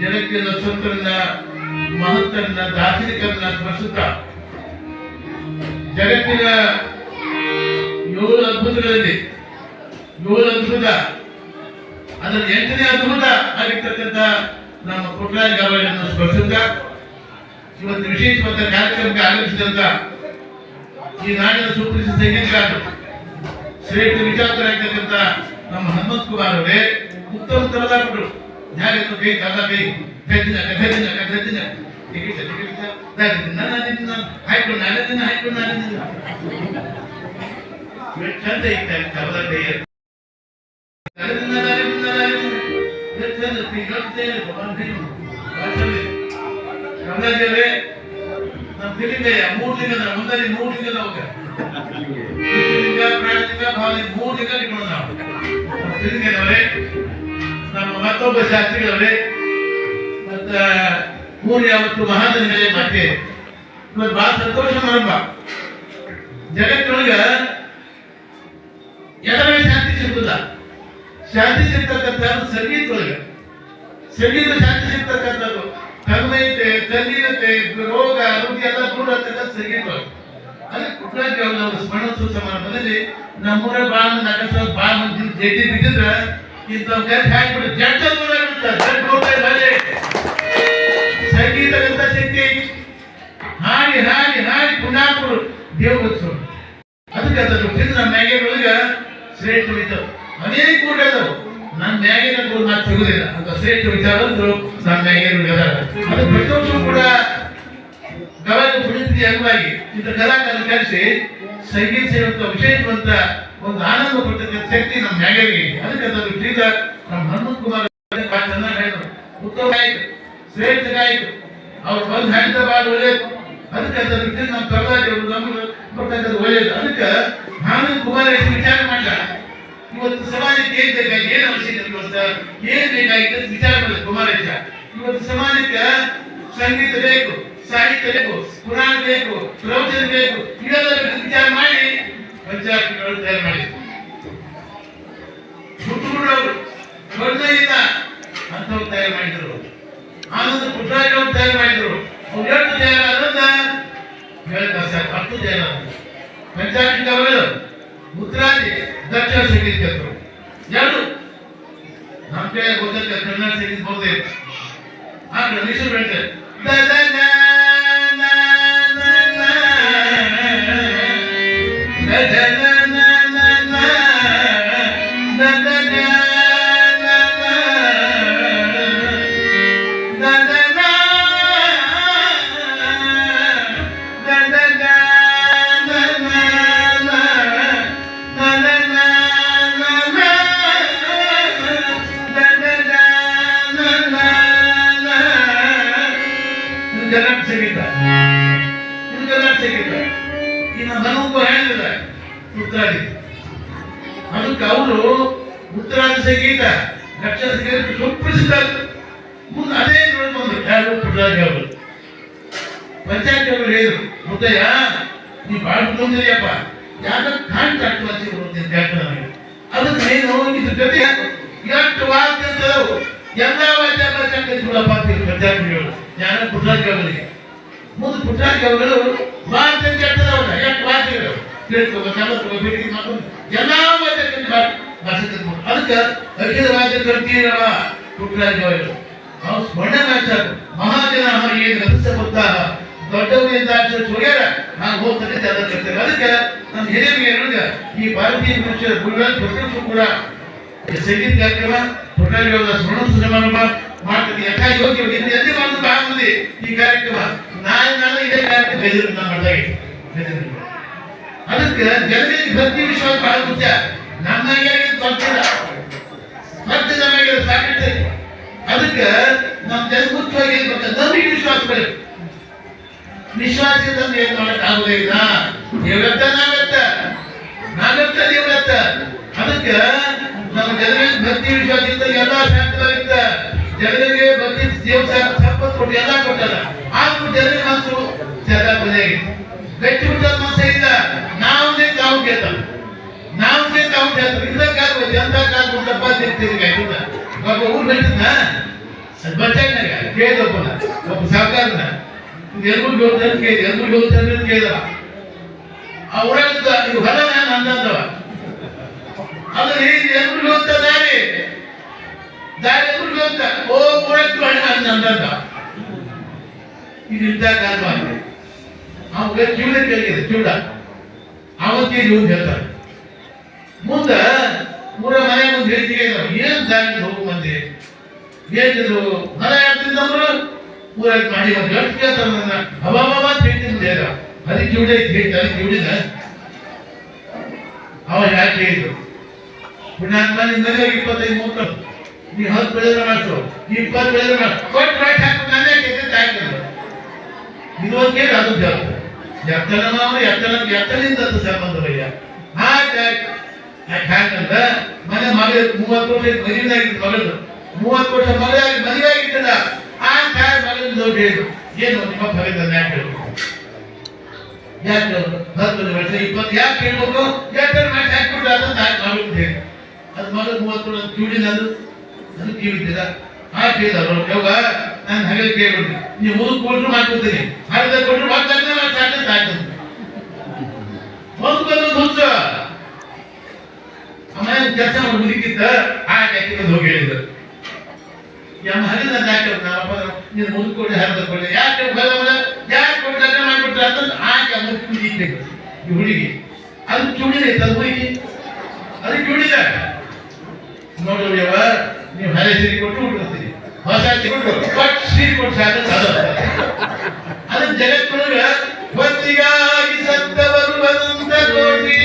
ಜಗತ್ತಿನ ಸ್ವತ್ತನ್ನ, ಮಹತ್ತನ್ನ ದಾರ್ಶನಿಕರನ್ನ ಸ್ಮರಿಸುತ್ತ ಜಗತ್ತಿನ ಏಳು ಅದ್ಭುತಗಳಲ್ಲಿ, ಏಳು ಅದ್ಭುತ ಅದರ ಎಂಟನೇ ಅದ್ಭುತ ಆಗಿರ್ತಕ್ಕಂಥ ನಮ್ಮ ಪುಟ್ಟರಾಜ ಅವರನ್ನು ಸ್ಮರಿಸುತ್ತ ಇವತ್ತು ವಿಶೇಷವಾದ ಕಾರ್ಯಕ್ರಮಕ್ಕೆ ಆಗಮಿಸಿದಂತ ಈ ನಾಡಿನ ಸುಪ್ರಸಿದ್ಧ ಸಂಗೀತಗಾರರು, ಶ್ರೇಷ್ಠ ವಿಚಾರಕರಾಗಿರ್ತಕ್ಕಂಥ ನಮ್ಮ ಹನುಮಂತ್ ಕುಮಾರ್ ಅವರೇ, ಉತ್ತಮ ತರದಾಪರು ಯಾರಿಗೂ ಕೈ ಕಾಲ ಕೈ ಗದ್ದಿನ ಗದ್ದಿನ ಗದ್ದಿನ ಟಿಕೆಟ್ ಟಿಕೆಟ್ ನನ್ನ ನಿನ್ನ ಹಾಯ್ಕೊಂಡು ನಾಳೆ ದಿನ ಹಾಯ್ಕೊಂಡು ನಾಳೆ ದಿನ ಎಷ್ಟು ಚಂದ ಇತ್ತು ಕವಲ ದಿನ ನಾಳೆ ದಿನ ಎಷ್ಟು ಚಂದ ಪಿಗಲ್ತೇನೆ ಭಗವಾನ್ ಕೈ ನಮ್ಮ ತಿಳಿದೆ ಮೂರು ದಿನದ ಮೂರು ಇಟ್ಕೊಂಡು ನಾವು ತಿಳಿದೇನವರೇ ನಮ್ಮ ಮತ್ತೊಬ್ಬ ಶಾಸ್ತ್ರಿಗಳವರೇ ಮತ್ತ ಮೂರು ಯಾವತ್ತು ಮೇಲೆ ಮತ್ತೆ ಬಹಳ ಸಂತೋಷ ಸಮಾರಂಭ ಜಗತ್ತೊಳಗ ಎದರೇ ಶಾಂತಿ ಸಿಗುದಿಲ್ಲ ಶಾಂತಿ ಸಿಗ್ತಕ್ಕಂಥ ಸಂಗೀತ ಒಳಗ. ಸಂಗೀತ ಶಾಂತಿ ಸಿಗ್ತಕ್ಕಂಥದ್ದು. ಕರ್ಮೈತೆ ಕಲ್ಲಿನತೆ ರೋಗ ರೋಗಿ ಎಲ್ಲ ದೂರ ಆಗ್ತಕ್ಕಂಥ ಸಂಗೀತ ಒಳಗೆ. ಅಲ್ಲಿ ಕುಟ್ರಾಜಿ ಅವರ ಸ್ಮರಣೋತ್ಸವ ಸಮಾರಂಭದಲ್ಲಿ ನಮ್ಮೂರ ಬಾಳ ನಗಸ ಬಾಳ ಮಂದಿ ಜಡ್ಡಿ ಬಿದ್ದಿದ್ರ ಇಂಥ ಗಟ್ಟಿ ಹಾಕ್ಬಿಟ್ಟು ಜಡ್ಡ ಜಡ್ಜ್ ಹೋಗ್ತಾರೆ ಸಂಗೀತದಂತ ಶಕ್ತಿ. ಹಾಡಿ ಹಾಡಿ ಹಾಡಿ ಪುಣ್ಯಾಪುರು ದೇವೋತ್ಸವ ಅದಕ್ಕೆ ಅದನ್ನು ತಿಂದು ನಮ್ಮ ಮ್ಯಾಗೆಗಳೊಳಗ ಶ್ರೇಷ್ಠ ವಿಚಾರ ಅನೇಕ ಕೂಡ ನನ್ನ ಮ್ಯಾಗಿನ ಗುರು ಮಾತು ಸಿಗುದಿಲ್ಲ. ಅಂತ ಶ್ರೇಷ್ಠ ವಿಚಾರ ಅಂದ್ರು ನನ್ನ ಅದಾರ ಅದು ಪ್ರತಿ ವರ್ಷವೂ ಕೂಡ ಗವಾದ ಪುಣ್ಯತಿಥಿ ಅಂಗವಾಗಿ ಇಂಥ ಕಲಾಕಾರ ಕಲಿಸಿ ಸಂಗೀತ ಸೇರುವಂತ ವಿಶೇಷವಂತ ಒಂದು ಆನಂದ ಪಟ್ಟಕ್ಕೆ ಶಕ್ತಿ ನಮ್ಮ ಇದೆ. ಅದಕ್ಕೆ ಅದನ್ನು ಟೀಚರ್ ನಮ್ಮ ಹನುಮಂತ್ ಕುಮಾರ್ ಹೇಳಿದ್ರು. ಉತ್ತಮ ಆಯ್ತು ಶ್ರೇಷ್ಠ ಆಯ್ತು ಅವ್ರು ಬಂದು ಹೇಳಿದ ಬಾಳು ಒಳ್ಳೇದು. ಅದಕ್ಕೆ ನಮ್ಮ ಪ್ರಹ್ಲಾದ್ ಅವರು ನಮಗೆ ಬರ್ತಕ್ಕಂಥ ಒಳ್ಳೇದು. ಅದಕ್ಕೆ ಆನಂದ್ ಕುಮಾರ್ ವಿಚಾರ ಮಾಡಲ್ಲ ಇವತ್ತು ಸಮಾಜಕ್ಕೆ ಏನ್ ಬೇಕಾಗಿ, ಏನ್ ಅವಶ್ಯಕತೆ ಏನ್ ಬೇಕಾಗಿತ್ತು ವಿಚಾರ ಮಾಡಿದ ಕುಮಾರೇಶ ಇವತ್ತು ಸಮಾಜಕ್ಕೆ ಸಂಗೀತ ಬೇಕು, ಸಾಹಿತ್ಯ ಬೇಕು, ಪುರಾಣ ಬೇಕು, ಪ್ರವಚನ ಬೇಕು ಇವೆಲ್ಲ ವಿಚಾರ ಮಾಡಿ ಪಂಚಾಯತ್ಗಳು ತಯಾರು ಮಾಡಿದ್ರು. ಹುಟ್ಟುಗುಡವರು ದೊಡ್ಡದಿಂದ ಅಂಥವ್ರು ತಯಾರು ಮಾಡಿದ್ರು. ಆನಂದ ಪುಟ್ಟರಾಜವ್ರು ತಯಾರು ಮಾಡಿದ್ರು. ಅವ್ರು ಎಷ್ಟು ತಯಾರಾದ್ರಂತ ಹೇಳ್ತಾರೆ ಸರ್ ಹತ್ತು ತಯಾರಾದ ಪಂಚಾಯತ್ ಅವರು ಉತ್ತರಾದಿ ದಕ್ಷಿಣ ಸಂಗೀತ ಎರಡು. ನಮ್ಮ ಕೈ ಗೊತ್ತಕ್ಕೆ ಕನ್ನಡ ಸಂಗೀತ ಬಹುದೇ ಆಗ ನಿಶು ಬೆಳ್ತೆ ಕರ್ನಾಟಕ ಸಂಗೀತ ಇನ್ನು ನನಗೂ ಹೇಳಿಲ್ಲ ಉತ್ತರಾದಿ ಅದಕ್ಕೆ ಅವರು ಉತ್ತರಾದಿ ಸಂಗೀತ ದಕ್ಷಿಣ ಮುಂದೆ ಅದೇ ನೋಡ್ಕೊಂಡು ಯಾರು ಪುಟ್ಟರಾಜ ಅವರು? ಪಂಚಾಯತ್ ಹೇಳಿದ್ರು ಮುದ್ದಯ್ಯ ನೀ ಬಾಳ ಮುಂದಿದೆಯಪ್ಪ ಯಾಕ ಕಾಂಟ್ ಅಂತ ಹೇಳ್ತಾರೆ ನನಗೆ. ಅದಕ್ಕೆ ನೀನು ಇದ್ರ ಜೊತೆ ಎಷ್ಟು ವಾದ್ಯಂತದವು ಎಲ್ಲ ವಾದ್ಯ ಚಕ್ರಗಳಪ್ಪ ವಿದ್ಯಾರ್ಥಿಗಳು ಜ್ಞಾನ ಪುಟ್ರಾಜಿಗಳಿಗೆ ಮುಂದೆ ಕೇಳ್ಕೋಬೇಕು ಕಲತ್ಕೋಬೇಕು ಭೇಟಿ ಮಾಡ್ಕೊಂಡು ಎಲ್ಲ ವಾದ್ಯ ಭಾಷೆ ಕಲ್ತ್ಕೊಂಡು. ಅದಕ್ಕೆ ಮಹಾಜನ ಈ ಭಾರತೀಯ ಈ ಯಾಕ ನಾಳೆ ನಾಳೆ ಇದೇ ನಮ್ಮ ಮಠದಾಗೆ ಅದಕ್ಕೆ ಭಕ್ತಿ ವಿಶ್ವಾಸ ಬಹಳ ಮುಖ್ಯ. ನಮ್ಮಾಗೆ ಗೊತ್ತಿಲ್ಲ ಮತ್ತೆ ನಮಗೆ ಅದಕ್ಕೆ ನಮ್ಮ ಏನ್ ಗೊತ್ತಾ? ವಿಶ್ವಾಸ ಬೇಕು ವಿಶ್ವಾಸದಿಂದ ಏನ್ ಮಾಡಕ್ ಆಗುದಿಲ್ಲ ಅದಕ್ಕೆ ನಮ್ಮ ಜನರಿಗೆ ಭಕ್ತಿ ವಿಶ್ವಾಸದಿಂದ ಜನರಿಗೆ ಭಕ್ತಿ ದೇವ ಸಂಪತ್ತು ಕೊಟ್ಟು ಎಲ್ಲ ಕೊಟ್ಟಲ್ಲ ಆದ್ರೂ ಮಾತು ಜಗ ಬದಿಯಾಗಿದೆ ಗಟ್ಟಿ ಬಿಟ್ಟ ಮನಸ್ಸಿಂದ ನಾವು ತಾವು ಗೆದ್ದ ನಾವು ತಾವು ಗೆದ್ದ ಇಲ್ಲ ಕಾಲ ಜನತಾ ಕೊಟ್ಟಪ್ಪ ತಿರ್ತಿದ್ವಿ ಆಯ್ತು ಒಬ್ಬ ಊರು ಬಿಟ್ಟಿದ್ನ ಬಚ್ಚಾಗ ಕೇಳಿದೊಬ್ಬನ ಒಬ್ಬ ಸಾವುಕಾರನ ಎಲ್ಲರೂ ಹೋಗ್ತಾನೆ ಕೇಳಿದ ಎಲ್ಲರೂ ಅಂತ ಕೇಳಿದವ ಊರಾಗ ಇದು ಹೊಲ ನಾನು ಅಂದವ. ಅದು ನೀನು ಎಲ್ಲರೂ ಹೋಗ್ತಾ ದಾರಿ. ದಾರಿ ಎಲ್ಲರೂ ಓ ಊರಕ್ಕೆ ಅಂತ ಅಂದವ ಇದು ಇಂಥ ಕಾಲವಾಗಿದೆ ಅವ್ಗೆ ಕಿವಿಡ ಕೇಳಿದೆ ಕಿವಿಡ ಅವತ್ತಿಗೆ ಇವ್ನು ಹೇಳ್ತಾರೆ ಮುಂದ ಊರ ಮನೆ ಮುಂದೆ ಹೇಳ್ತಿಗೆ ಏನ್ ದಾರಿ ಹೋಗು ಮಂದಿ ಹೇಳಿದ್ರು ಹೊಲ ಹೇಳ್ತಿದ್ದವ್ರು ಊರಾಗ ಮಾಡಿ ಒಂದು ಎಷ್ಟು ಕೇಳ್ತಾರೆ ನನ್ನ ಅವಾವ ಹೇಳ್ತೀನಿ ದೇಗ ಅದಕ್ಕೆ ಕಿವಿಡ ಹೇಳ್ತಿ ಅದಕ್ಕೆ ಕಿವಿಡಿದ ಅವ ಯಾಕೆ ಹೇಳಿದ್ರು ಪುಣ್ಯಾತ್ಮ ನಿಂದಲೇ ಇಪ್ಪತ್ತೈದು ಮೂರು ನೀ ಹತ್ತು ಬೆಳೆದ್ರೆ ಮಾಡ್ಸು ಇಪ್ಪತ್ತು ಬೆಳೆದ್ರೆ ಮಾಡು ಕೊಟ್ಟು ಮಾಡಿ ಹಾಕು ನಾನೇ ಕೇಳಿದ್ರೆ ಹಾಕಿದ್ರು ಇದು ಒಂದು ಕೇಳಿ ಅದು ಜಾಸ್ತಿ ಎತ್ತನ ನಾವು ಎತ್ತನ ಎತ್ತನಿಂದ ಅದು ಸಂಬಂಧವಯ್ಯ ಹಾಗಂತ ಮನೆ ಮಗ ಮೂವತ್ತು ವರ್ಷ ಮದುವೆಯಾಗಿತ್ತು ಮಗಳು ಮೂವತ್ತು ವರ್ಷ ಮದುವೆ ಮದುವೆ ಆಗಿದ್ದಲ್ಲ. ಆ ತಾಯಿ ಮಗನ ನೋಡಿ ಹೇಳಿದ್ರು ಏನು ನಿಮ್ಮ ಫಲಿತ ಯಾಕೆ ಯಾಕೆ ವರ್ಷ, ಇಪ್ಪತ್ತು ಯಾಕೆ ಹೇಳ್ಬೇಕು? ಮಾಡಿ ಹಾಕ್ಬಿಟ್ಟು ಅದು ಮಗಳು ಹೇಳಿ. ಅದು ಮಗಳು ಮೂವತ್ತು ವರ್ಷ ಕಿವಿಡಿನದು ಅದು. ಕೇಳಿದ್ರು ಯೋಗ ನಾನು ಹಗಲು ಕೇಳ್ಬಿಡ್ತೀನಿ ನೀವು ಮೂರು ಕೊಟ್ಟರು ಮಾಡ್ಕೊತೀನಿ ಅರ್ಧ ಕೊಟ್ಟರು ಮಾಡ್ತಾನೆ ಸಾಕಂತ ಆಗ್ತದೆ ಒಂದು ಬಂದು ಹುಚ್ಚ ಆಮೇಲೆ ಕೆಲಸ ಮುಗಿದಿದ್ದ ಆ ಯಾಕೆ ಹೋಗಿ ಹೇಳಿದ್ರು. ಯಮ್ಮ ಹರಿದ ಯಾಕೆ ನಾವಪ್ಪ ನೀನು ಮುಂದೆ ಕೊಡಿ, ಹರಿದ ಕೊಡಿ. ಯಾಕೆ ಬಲವಲ್ಲ ಬಲ ಯಾಕೆ ಅನ್ನ ಮಾಡ್ಬಿಟ್ರೆ ಅಂತ ಆಕೆ ಅಂದ್ರೆ ಮುಗಿಕ್ಕೆ ಈ ಹುಡುಗಿ. ಅದು ಚುಡಿದೆ ಅದು ಹುಡುಗಿ ಅದು ಚುಡಿದ. ನೋಡು ಯವ್ವ ನೀವು ಹಳೆ ಕೊಟ್ಟು ಉಟ್ಕೊತೀರಿ ಹೊಸ ಕೊಟ್ಟು ಪಟ್ ಸೀರೆ ಕೊಟ್ಟು ಅದು ಹೊತ್ತಿಗಾಗಿ ಸತ್ತವರು ಅನಂತ ಕೋಟಿ.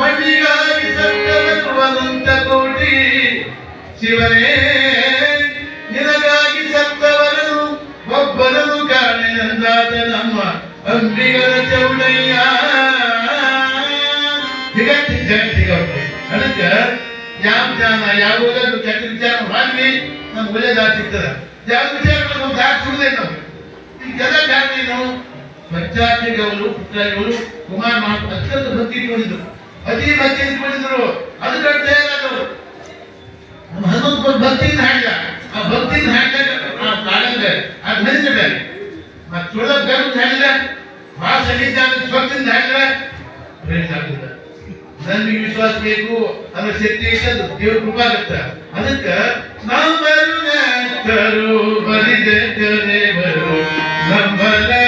ಮಣ್ಣಿಗಾಗಿ ಸತ್ತವರು ಅನಂತ ಕೋಟಿ. ಶಿವನೇ, ನಿನಗಾಗಿ ಸತ್ತವರನು ಒಬ್ಬರನು ಕಾಣೆನಂದಾದ ನಮ್ಮ ಅಂಬಿಗರ ಚೌಡಯ್ಯ. ಜಗತ್ತಿ ಜಗತ್ತಿಗೆ ಅದಕ್ಕೆ ಜ್ಞಾನ ಯಾವ ಓದೋದು ಕೆಟ್ಟ ವಿಚಾರ ಮಾಡಲಿ ನಮ್ಗೆ ಒಳ್ಳೇದಾಗಿ ಇರ್ತದೆ. ಯಾವ ವಿಚಾರ ನಾವು ಕೆಲ ಸುಡದೆ ನಾವು ನಾವು ಪಂಚಾಯತಿಗವರು ಪುತ್ರಗಳು ಕುಮಾರ್ ಮಾತು ಅತ್ಯಂತ ಭಕ್ತಿ ಇಟ್ಕೊಂಡಿದ್ರು. ಅತಿ ಭಕ್ತಿ ಇಟ್ಕೊಂಡಿದ್ರು. ಅದು ಅವರು ನಮ್ಮ ಹನುಮಂತ ಭಕ್ತಿಯಿಂದ ಹಾಡಿದ. ಆ ಭಕ್ತಿಯಿಂದ ಹಾಡಿದಾಗ ಆ ಆ ನೆನೆಸಿದೆ ಮತ್ತೆ ಸುಳ್ಳ ಗರ್ಭ ಹಾಡಿದ ಭಾಳ ಸಂಗೀತ ಸ್ವಚ್ಛದಿಂದ ಹಾಡಿದ ಪ್ರೇರಿತ ನನಗೆ ವಿಶ್ವಾಸ ಬೇಕು ಅನ್ನೋ ಶಕ್ತಿ ಐತೆ ಅದು ದೇವ್ರ ಕೃಪಾ ಆಗತ್ತ ಅದಕ್ಕ ನಂಬರು ನೆತ್ತರು ಬರಿದೆ ದೇವರು ನಂಬಲರಿ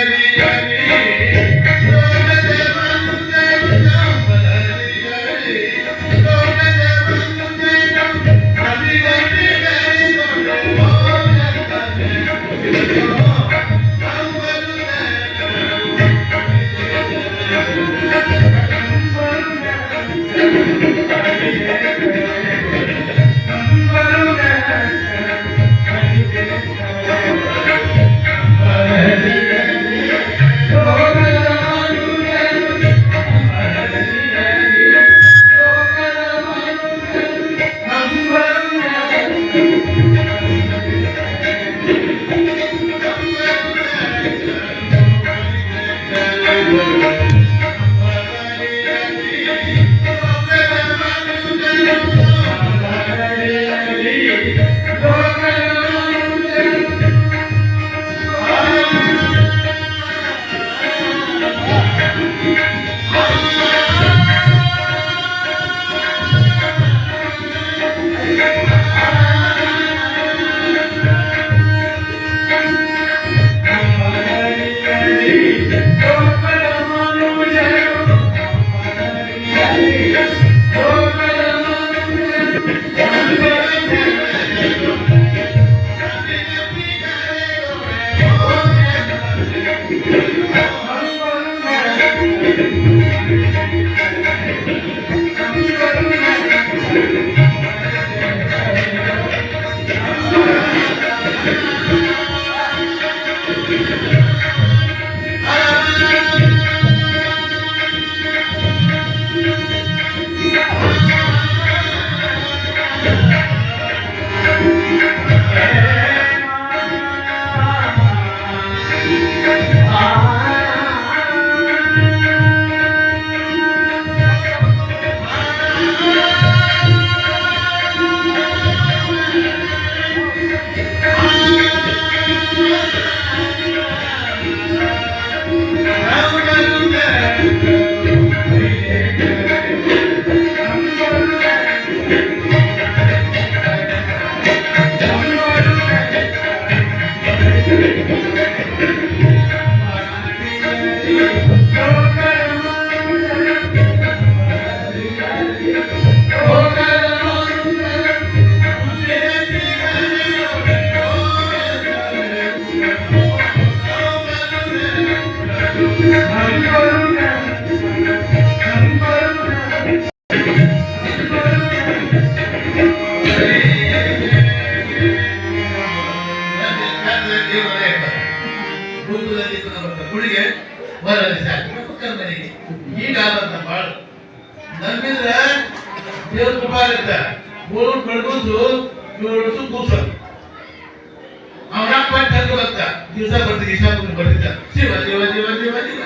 ಬರ್ತ ದಿವಸ ಬರ್ತಿದ್ದ ದಿವಸ ಬರ್ತಿದ್ದ? ಶಿವ ಶಿವ ಶಿವ ಶಿವ ಶಿವ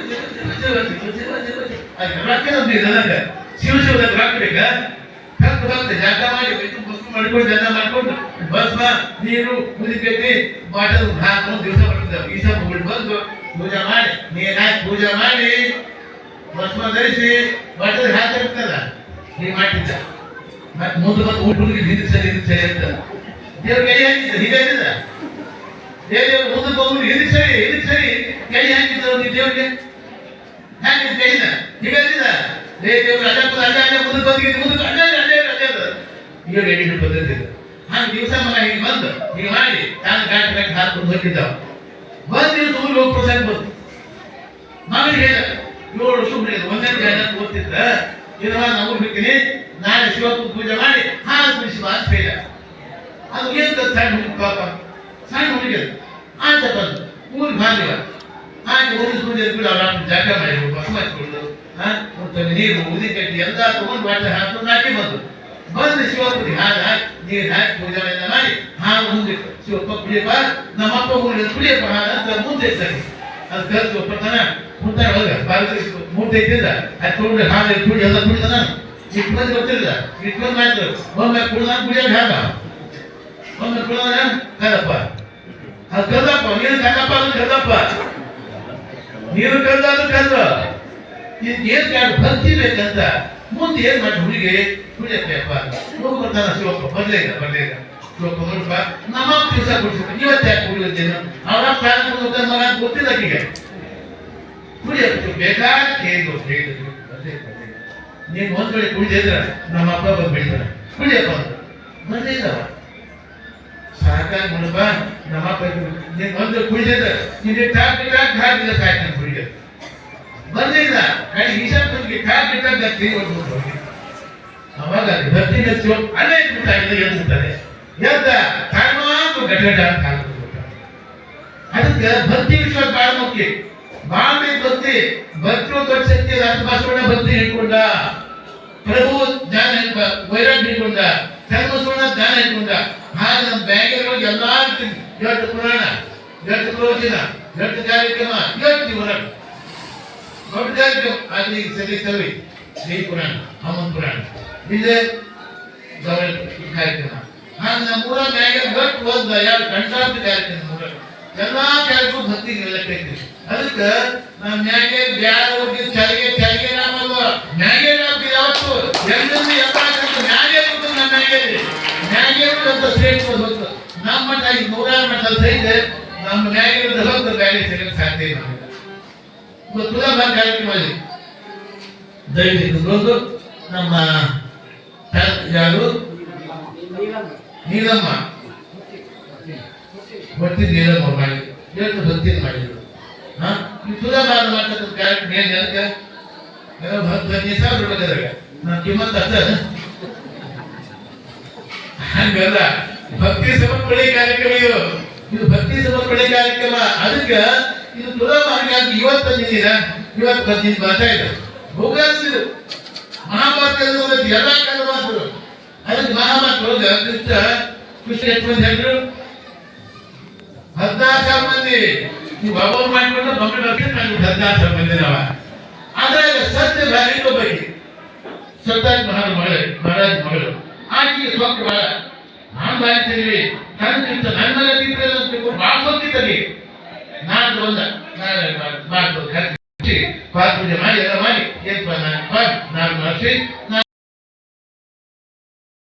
ಶಿವ ಶಿವ ಶಿವ ಶಿವ ಮಾಡಿ ಬಸ್ ಮಾಡ್ಕೊಂಡು, ಜನ ಬಸ್ ನೀರು ಕುದಿಕೈತಿ ಬಾಟಲ್ ಹಾಕೊಂಡು ದಿವಸ ಬರ್ತಿದ್ದ. ಬಂದು ಪೂಜೆ ಮಾಡಿ ನೀರ್ ಹಾಕಿ ಮಾಡಿ ಭಸ್ಮ ಧರಿಸಿ, ಬಾಟಲ್ ಹಾಕಿರ್ತದ ನೀ ಮಾಡಿದ್ದ ಮತ್ತೆ ಮುಂದೆ ಬಂದು ಊಟ ಹುಡುಗಿ ಹಿಂದೆ ಸರಿ ಸರಿ ಅಂತ. ದೇವ್ರ ಕೈ ಹಾಕಿದ್ದ? ದೇವ್ರ ಮುಂದಕ್ಕೆ ಹೋಗ್ಬಿಟ್ಟು ಹಿಂದೆ ಸರಿ ಹಿಂದೆ ಸರಿ? ಕೈ ಹಾಕಿದ್ರು ನೀವು ದೇವ್ರಿಗೆ? ಹಾಕಿದ ಕೈನ ಹೀಗೆ ಹಾಕಿದ ಲೇ ದೇವ್ರ, ಅಡ್ಡ ಅಡ್ಡ ಅಡ್ಡ, ಮುಂದಕ್ಕೆ ಬಂದಿದ್ದು ಮುಂದಕ್ಕೆ ಅಡ್ಡ ಅಡ್ಡ ಅಡ್ಡ ಈಗ ಎಡಿಟ್ ಇದು ಹಂಗೆ ದಿವಸ ಮಗ ಹಿಂಗೆ ಬಂದು, ಹಿಂಗೆ ಮಾಡಿ, ತಾನು ಗಾಟ್ ಗಾಟ್ ಹಾಕೊಂಡು ಹೋಗಿದ್ದಾವ. ಬಂದ ದಿವಸ ಊರಿಗೆ ಹೋಗಿ ಪ್ರಸಂಗ ಬಂತು. ಮಗನಿಗೆ ಹೇಳಿದ ಏಳು ಸುಮ್ಮನೆ ಒಂದೇ ಜನ ಓದ್ತಿದ್ದ. ಇರುವ ನಾವು ಬಿಡ್ತೀನಿ ನಾಳೆ ಪೂಜೆ ಮಾಡಿ, ಹಾಲು ಕುಡಿಸಿ ವಾಸ ಬೇಡ ಅದು ಏನು ಸಣ್ಣ ಹುಡುಗ ಪಾಪ. ಸಣ್ಣ ಹುಡುಗ ಆತ ಬಂದು ಊರಿಗೆ ಬಾಂಧಿವ ಹಾಗೆ ಊರಿನ ಪೂಜೆ ಕೂಡ ಅವ್ರ ಜಾಗ ಮಾಡಿ ಬಸ್ ಮಾಡಿಕೊಂಡು ಮತ್ತೆ ನೀರು ಉದಿ ಕಟ್ಟಿ ಎಲ್ಲ ತಗೊಂಡು ಬಾಟ್ಲಿ ಹಾಕೊಂಡು ನಾಟಿ ಬಂದು ಬಂದು ಶಿವಪುರಿ ಹಾಲು ಹಾಕಿ ನೀರು ಹಾಕಿ ಪೂಜೆ ಎಲ್ಲ ಮಾಡಿ ಹಾಲು ಮುಂದೆ ಶಿವಪ್ಪ ಕುಡಿಯಪ್ಪ, ನಮ್ಮಪ್ಪ ಊರಿನ ಕುಡಿಯಪ್ಪ ಹಾಲು ಅಂತ ಮುಂದೆ ಸರಿ ಅದು ಕಲ್ತು ಒಪ್ಪತನ ಮುಂದೆ ಹೋಗ. ಬಾಗಿಲು ಮೂರ್ತಿ ಇದ್ದಿಲ್ಲ ಅದು ತಗೊಂಡು ಹಾಲು ಕುಡಿ, ಎಲ್ಲ ಕುಡಿದಾನ ಇಟ್ಟು ಮಂದಿ ಗೊತ್ತಿಲ್ಲ ಇಟ್ಟು ಮಂದಿ ಮಾಡ್ತಾರೆ ಒಮ್ಮೆ ಕುಡಿದ ಕುಡಿಯೋದು ಹಾಗ ಒಮ್ಮೆ ಕುಡಿದ ಅದು ಕದಪ್ಪ ನೀರು ಕದಪ್ಪ ಅದು ಕದಪ್ಪ ನೀರು ಕಲ್ದ ಅದು ಕಲ್ದ ಏನ್ ಕಾಡು ಭಕ್ತಿ ಬೇಕಂತ? ಮುಂದೆ ಏನ್ ಮಾಡಿ ಹುಡುಗಿ? ಕುಡಿಯಪ್ಪ ಹೋಗಿ ಶಿವಪ್ಪ. ಬರ್ಲೇ ಇಲ್ಲ ಬರ್ಲೇ ಇಲ್ಲ. ಶಿವಪ್ಪ ನೋಡಪ್ಪ ನಮ್ಮ ದಿವಸ ಕೊಡ್ಸಿದ್ರು. ಇವತ್ತು ಯಾಕೆ ಅವರ ಕೊಡ್ತಾರೆ ಮಗ ಗೊತ್ತಿಲ್ಲ ಈಗ ಕುಡಿಯಪ್ಪ ಬೇಕಾದ ಕೇಳಿದ್ರು ಹೇಳಿದ್ರು. ಬರ್ಲೇ ಬರ್ಲೇ. ನೀನ್ ಒಂದ್ ಕಡೆ ಕುಡಿದಿದ್ರ ನಮ್ಮ ಅಪ್ಪ ಬಂದು ಬೆಳಿತಾರ ಕುಡಿಯಪ್ಪ ಬರ್ಲೇ ಇಲ್ಲವ ಸಾಕಾಗಿ ಮುಳುಬ ನಮ್ಮ ನೀನು ಒಂದು ಕುಡಿದ ನಿನ್ನ ಟಾಕ್ ಟಾಕ್ ಹಾಕಿದ ಸಾಕು ನಾನು ಕುಡಿದ. ಬಂದಿಲ್ಲ ಕಡೆ ಈಶಾ ನಮಗೆ ಟಾಕ್ ಟಾಕ್ ಹಾಕಿ ಒಂದು ಹೋಗಿ ಅವಾಗ ಭಕ್ತಿನ ಶಿವ ಅನೇಕ ಬಿಟ್ಟಾಗಿದೆ ಎದ್ದುತ್ತಾರೆ ಎದ್ದ ತಾನು ಗಟಗಟ ಅಂತ ಅದಕ್ಕೆ ಭಕ್ತಿ ವಿಶ್ವ ಬಹಳ ಮುಖ್ಯ. ಬಾಂಬೆ ಭಕ್ತಿ ಭಕ್ತಿ ದೊಡ್ಡ ಶಕ್ತಿ ಬಸವಣ್ಣ ಭಕ್ತಿ ಇಟ್ಕೊಂಡ ಪ್ರಭು ಜ್ಞಾನ ವೈರಾಗ್ಯ ಇಟ್ಕೊಂಡ ಧರ್ಮಸವಣ್ಣ ಜ್ಞಾನ ಇಟ್ಕೊಂಡ ಹಾಗೆ ನಮ್ಮ ಬ್ಯಾಂಕಿನೊಳಗೆ ಎಲ್ಲಾ ರೀತಿ ಎಷ್ಟು ಪುರಾಣ ಎಷ್ಟು ಪ್ರವಚನ ಎಷ್ಟು ಕಾರ್ಯಕ್ರಮ ಎಷ್ಟು ಹೊರಗೆ ದೊಡ್ಡ ಕಾರ್ಯಕ್ರಮ ಆದ್ರೆ ಈಗ ಸರಿ ಸರಿ ಶ್ರೀ ಪುರಾಣ ಹನುಮಂತ ಪುರಾಣ. ಇದೆ ಗೌರವ ಕಾರ್ಯಕ್ರಮ. ನಾನು ನಮ್ಮ ಊರ ಮ್ಯಾಗೆ ಗಟ್ಟು ಒಂದ ಯಾರು ಕಂಟಾಂತ ಕಾರ್ಯಕ್ರಮ ಊರ. ಎಲ್ಲಾ ಕಾರ್ಯಕ್ರಮ ಭಕ್ತಿ ಲೆಕ್ಕೈತಿ ಅದಕ್ಕೆ ನಮ್ಮ ಮ್ಯಾಗೆ ಬ್ಯಾರ ಹೋಗಿ ಚಳಿಗೆ ಚಳಿಗೆ ನಾಮಲ್ವ ಮ್ಯಾಗೆ ನಾವು ಯಾವತ್ತು? ಎಲ್ಲ ಅಂತ ನಮ್ಮ ಮಟ್ಟ ಈ ನೂರಾರು ಮಟ್ಟ ಸಹಿತ ನಮ್ಮ ನ್ಯಾಯದ ಹೊತ್ತು ಬೇರೆ ಸೇರಕ್ಕೆ ಸಾಧ್ಯ ಇಲ್ಲ. ಗೊತ್ತಿಲ್ಲ ನಮ್ಮ ಯಾರು? ನೀಲಮ್ಮ. ಬರ್ತಿ ನೀಲಮ್ಮ ಮಾಡಿ ಇವತ್ತು ಬರ್ತೀನಿ ಮಾಡಿದ್ರು. ಹಾ? ತುಲಾ ಬಾರ ಮಾಡ್ತಕ್ಕಂಥ ಕಾರ್ಯಕ್ರಮ ಏನು ಏನಕ್ಕೆ ಭಕ್ತ ಸಾವಿರ ರೂಪಾಯಿ ನಾನು ಕಿಮ್ಮತ್ತು ಅದ ಹಂಗಲ್ಲ. ಭಕ್ತಿ ಸಮರ್ಪಣೆ ಕಾರ್ಯಕ್ರಮ ಇದು. ಇದು ಭಕ್ತಿ ಸಮರ್ಪಣೆ ಕಾರ್ಯಕ್ರಮ. ಅದಕ್ಕೆ ಇದು ತುಲಾ ಮಾರ್ಗ ಅಂತ ಇವತ್ತು ಬಂದಿದ್ದೀರ ಇವತ್ತು ಬಂದಿದ್ದು ಬರ್ತಾ ಇದೆ. ಹೋಗಾದ್ರು ಮಹಾಭಾರತ ಎಲ್ಲ ಕಾಲ ಮಾತರು ಅದಕ್ಕೆ ಮಹಾಭಾರತ ಕೃಷ್ಣ ಎಷ್ಟು ಮಂದಿ ಹೇಳಿದ್ರು. ಹದಿನಾರು ಸಾವಿರ ಮಂದಿ. ನೀವು ಬಾಬಾ ಮಾಡಿಕೊಂಡು ನಾನು ಹದಿನಾರು ಸಾವಿರ ಸತ್ಯ ಬ್ಯಾರಿಕೋ ಬಗ್ಗೆ ಮಗಳು. ಆಕೆಗೆ ಸ್ವಪ್ನ ನಾನು ಬಾಯ್ತಿದ್ವಿ ನನ್ನ ನನ್ನ ತಿಂದ್ರೆ ಭಾಳ ಸೊಕ್ಕಿದ್ದಲ್ಲಿ. ನಾನು ನಾನು ಮಾಡ್ಬೋದು ಪೂಜೆ ಮಾಡಿ, ಎಲ್ಲ ಮಾಡಿ. ಏನ್ ನಾನು ನಾನು ಮಾಡಿಸಿ.